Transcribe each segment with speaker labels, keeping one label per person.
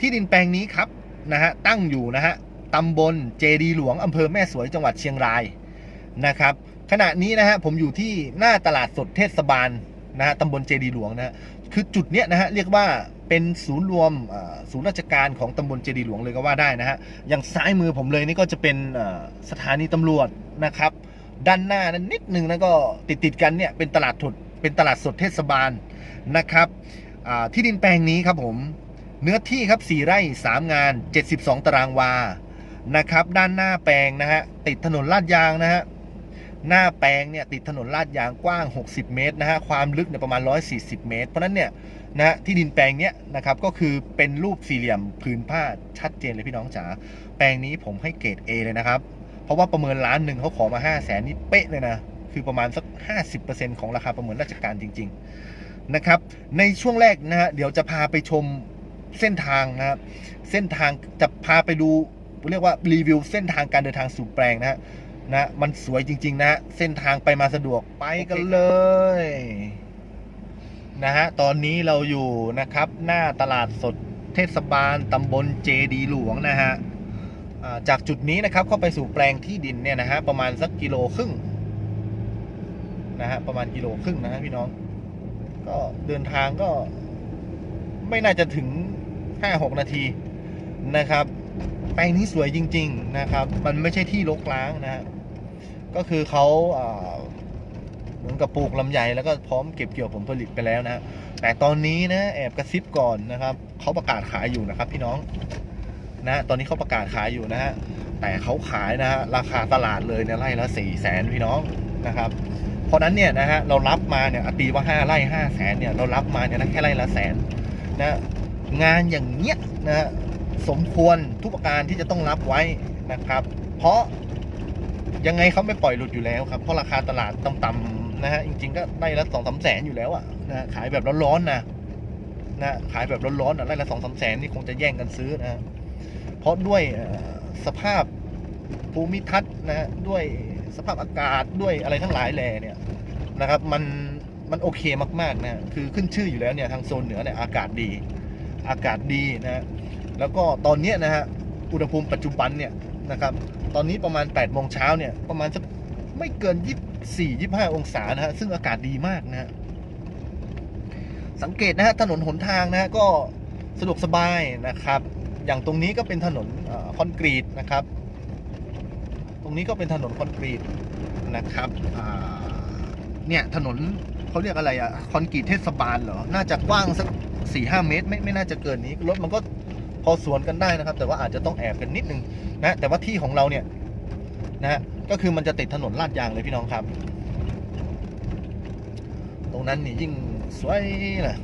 Speaker 1: ที่ดินแปลงนี้ครับนะฮะตั้งอยู่นะฮะตำบลเจดีหลวงอำเภอแม่สวยจังหวัดเชียงรายนะครับ ขณะนี้นะฮะผมอยู่ที่หน้าตลาดสดเทศบาลนะฮะตำบลเจดีหลวงนะฮะคือจุดเนี้ยนะฮะเรียกว่าเป็นศูนย์รวมศูนย์ราชการของตำบลเจดีหลวงเลยก็ว่าได้นะฮะอย่างซ้ายมือผมเลยนี่ก็จะเป็นสถานีตำรวจนะครับ ด้านหน้านั้นนิดนึงนะก็ติดติดกันเนี่ยเป็นตลาดสดเป็นตลาดสดเทศบาลนะครับที่ดินแปลงนี้ครับผม เนื้อที่ครับ 4 ไร่ 3 งาน 72 ตารางวา นะครับ ด้านหน้าแปลงนะฮะ ติดถนนลาดยางนะฮะ หน้าแปลงเนี่ยติดถนนลาดยางกว้าง 60 เมตรนะฮะ ความลึกเนี่ยประมาณ 140 เมตร เพราะนั้นเนี่ยนะฮะที่ดินแปลงเนี้ยนะครับก็คือเป็นรูปสี่เหลี่ยมผืนผ้าชัดเจนเลยพี่น้องจ๋า แปลงนี้ผมให้เกรด A เลยนะครับ เพราะว่าประเมินล้านหนึ่งเขาขอมา 5 0 0แสนนี่เป๊ะเลยนะ คือประมาณสัก 50%ของราคาประเมินราชการจริง ๆ นะครับ ในช่วงแรกนะฮะเดี๋ยวจะพาไปชม เส้นทางนะครับ เส้นทางจะพาไปดูเรียกว่ารีวิวเส้นทางการเดินทางสู่แปลงนะฮะนะมันสวยจริง ๆนะฮะเส้นทางไปมาสะดวกไปกันเลยนะฮะตอนนี้เราอยู่นะครับ หน้าตลาดสดเทศบาลตำบลเจดีหลวงนะฮะอ่าจากจุดนี้นะครับเข้าไปสู่แปลงที่ดินเนี่ยนะฮะประมาณสักกิโลครึ่งนะฮะประมาณกิโลครึ่งนะฮะพี่น้อง ก็เดินทางก็ไม่น่าจะถึง 5-6 นาทีนะครับแปลงนี้สวยจริง ๆนะครับ มันไม่ใช่ที่รกร้างนะฮะก็คือเขาเหมือนกับปลูกลำไยแล้วก็พร้อมเก็บเกี่ยวผลผลิตไปแล้วนะฮะแต่ตอนนี้นะแอบกระซิบก่อนนะครับเขาประกาศขายอยู่นะครับ พี่น้องนะตอนนี้เขาประกาศขายอยู่นะฮะแต่เขาขายนะฮะราคาตลาดเลยเนี่ยไร่ละสี่แสนพี่น้องนะครับ เพราะนั้นเนี่ยนะฮะเรารับมาเนี่ยอตีว่าห้าไร่ห้าแสนเนี่ยเรารับมาเนี่ยนะแค่ไร่ละแสนนะ งานอย่างเงี้ยนะฮะสมควรทุกประการที่จะต้องรับไว้นะครับ เพราะยังไงเขาไม่ปล่อยหลุดอยู่แล้วครับ เพราะราคาตลาดต่ำๆนะฮะจริง ๆ ก็ไร่ละสองสามแสนอยู่แล้วอะนะขายแบบร้อนๆนะนะขายแบบร้อนๆอะไร่ละสองสามแสนนี่คงจะแย่งกันซื้อนะเพราะด้วยสภาพภูมิทัศน์นะฮะด้วยสภาพอากาศด้วยอะไรทั้งหลายแหล่เนี่ยนะครับ มันมันโอเคมากๆนะคือขึ้นชื่ออยู่แล้วเนี่ยทางโซนเหนือเนี่ยอากาศดี อากาศดีนะฮะแล้วก็ตอนเนี้ยนะฮะอุณหภูมิปัจจุบันเนี่ยนะครับตอนนี้ประมาณ8ปดโมงเช้าเนี่ยประมาณสักไม่เกิน 24 25 องศานะฮะซึ่งอากาศดีมากนะฮะสังเกตนะฮะถนนหนทางนะฮะก็สะดวกสบายนะครับ อย่างตรงนี้ก็เป็นถนนคอนกรีตนะครับ ตรงนี้ก็เป็นถนนคอนกรีตนะครับเนี่ยถนนเขาเรียกอะไรอะคอนกรีตเทศบาลเหรอ น่าจะกว้างสัก สี่ห้าเมตรไม่ไม่น่าจะเกินนี้รถมันก็พอสวนกันได้นะครับ แต่ว่าอาจจะต้องแอบกันนิดนึงนะแต่ว่าที่ของเราเนี่ยนะฮะก็คือมันจะติดถนนลาดยางเลยพี่น้องครับ ตรงนั้นนี่ยิ่งสวยนะ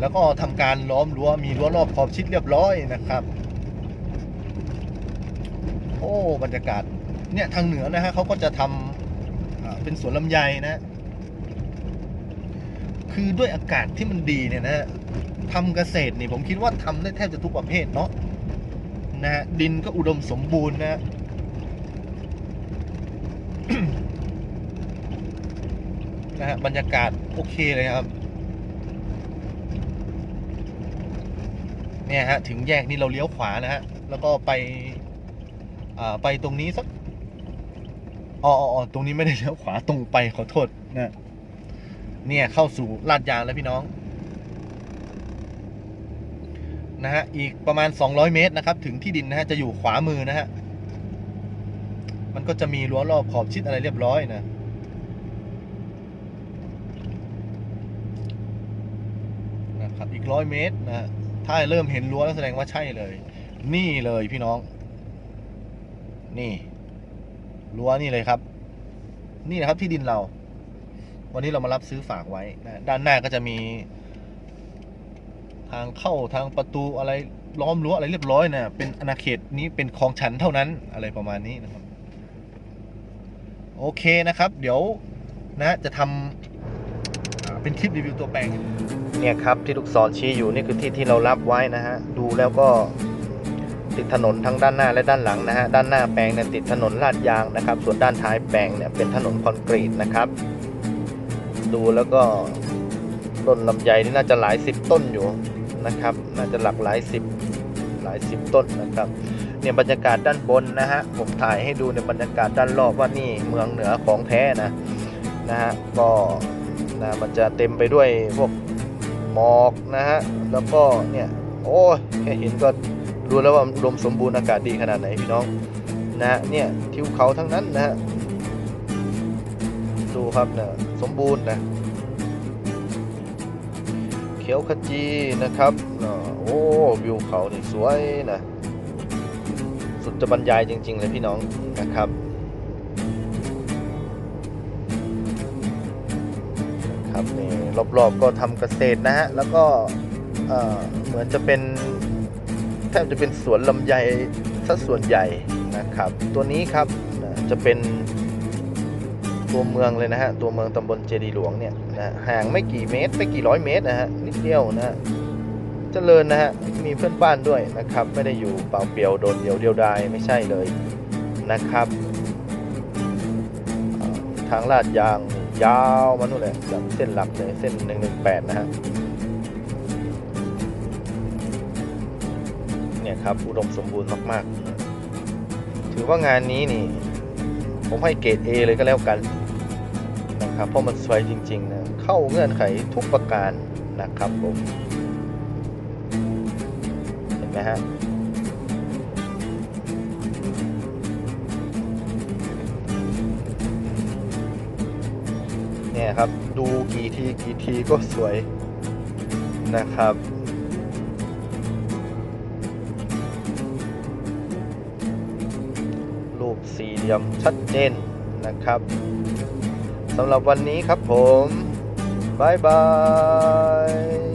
Speaker 1: แล้วก็ทำการล้อมรั้วมีรั้วรอบขอบชิดเรียบร้อยนะครับ โอ้บรรยากาศเนี่ยทางเหนือนะฮะเขาก็จะทำอ่าเป็นสวนลำไยนะ คือด้วยอากาศที่มันดีเนี่ยนะทำเกษตรนี่ผมคิดว่าทำได้แทบจะทุกประเภทเนาะนะฮะดินก็อุดมสมบูรณ์นะนะฮะบรรยากาศโอเคเลยครับ เนี่ยฮะ ถึงแยกนี้เราเลี้ยวขวานะฮะ แล้วก็ไปอ่าไปตรงนี้สักอ๋ออ๋ออ๋อตรงนี้ไม่ได้เลี้ยวขวาตรงไปขอโทษนะ เนี่ยเข้าสู่ลาดยางแล้วพี่น้องนะฮะอีกประมาณ 200 เมตรนะครับ ถึงที่ดินนะฮะจะอยู่ขวามือนะฮะมันก็จะมีรั้วรอบขอบชิดอะไรเรียบร้อยนะนะครับอีกร้อยเมตรนะฮะถ้าเริ่มเห็นรั้วแล้วแสดงว่าใช่เลย นี่เลยพี่น้อง นี่รั้วนี่เลยครับ นี่นะครับที่ดินเรา วันนี้เรามารับซื้อฝากไว้นะด้านหน้าก็จะมี ทางเข้าทางประตูอะไรล้อมรั้วอะไรเรียบร้อยนะเป็นอาณาเขตนี้เป็นของฉันเท่านั้นอะไรประมาณนี้นะครับ โอเคนะครับ เดี๋ยวนะจะทำเป็นคลิปรีวิวตัวแปลงเนี่ยครับที่ลูกศรชี้อยู่นี่คือที่ที่เรารับไว้นะฮะดูแล้วก็ติดถนนทั้งด้านหน้าและด้านหลังนะฮะด้านหน้าแปลงเนี่ยติดถนนลาดยางนะครับ ส่วนด้านท้ายแปลงเนี่ยเป็นถนนคอนกรีตนะครับ ดูแล้วก็ต้นลำไยนี่น่าจะหลายสิบต้นอยู่นะครับ น่าจะหลักหลายสิบหลายสิบต้นนะครับเนี่ยบรรยากาศด้านบนนะฮะผมถ่ายให้ดูในบรรยากาศด้านรอบว่านี่เมืองเหนือของแท้นะนะฮะก็นะมันจะเต็มไปด้วยพวกหมอกนะฮะแล้วก็เนี่ยโอ้ยแค่เห็นก็รู้แล้วว่าอุดมสมบูรณ์อากาศดีขนาดไหนพี่น้องนะฮะเนี่ยทิวเขาทั้งนั้นนะฮะดูครับนะ สมบูรณ์นะเขียวขจีนะครับโอ้วิวเขานี่สวยนะสุดจะบรรยายจริง ๆ เลยพี่น้องนะครับครับนี่รอบๆก็ทำเกษตรนะฮะแล้วก็เหมือนจะเป็นแทบจะเป็นสวนลำไยสัส่วนใหญ่นะครับ ตัวนี้ครับจะเป็น ตัวเมืองเลยนะฮะ ตัวเมืองตำบลเจดีหลวงเนี่ยนะห่างไม่กี่เมตร ไม่กี่ร้อยเมตรนะฮะ นิดเดียวนะฮะเจริญนะฮะ มีเพื่อนบ้านด้วยนะครับ ไม่ได้อยู่เปล่าเปลี่ยวโดดเดี่ยวเดียวดายไม่ใช่เลยนะครับ ทางลาดยางยาวมานู่นแหละจากเส้นหลักเลยเส้น 118 นะฮะเนี่ยครับ อุดมสมบูรณ์มาก ๆ ถือว่างานนี้นี่ ผมให้เกรด A เลยก็แล้วกัน นะครับ เพราะมันสวยจริงๆนะเข้าเงื่อนไขทุกประการนะครับผมเห็นไหมฮะเนี่ยครับดูกี่ทีกี่ทีก็สวยนะครับรูปสี่เหลี่ยมชัดเจนนะครับ สำหรับวันนี้ครับผม บ๊ายบาย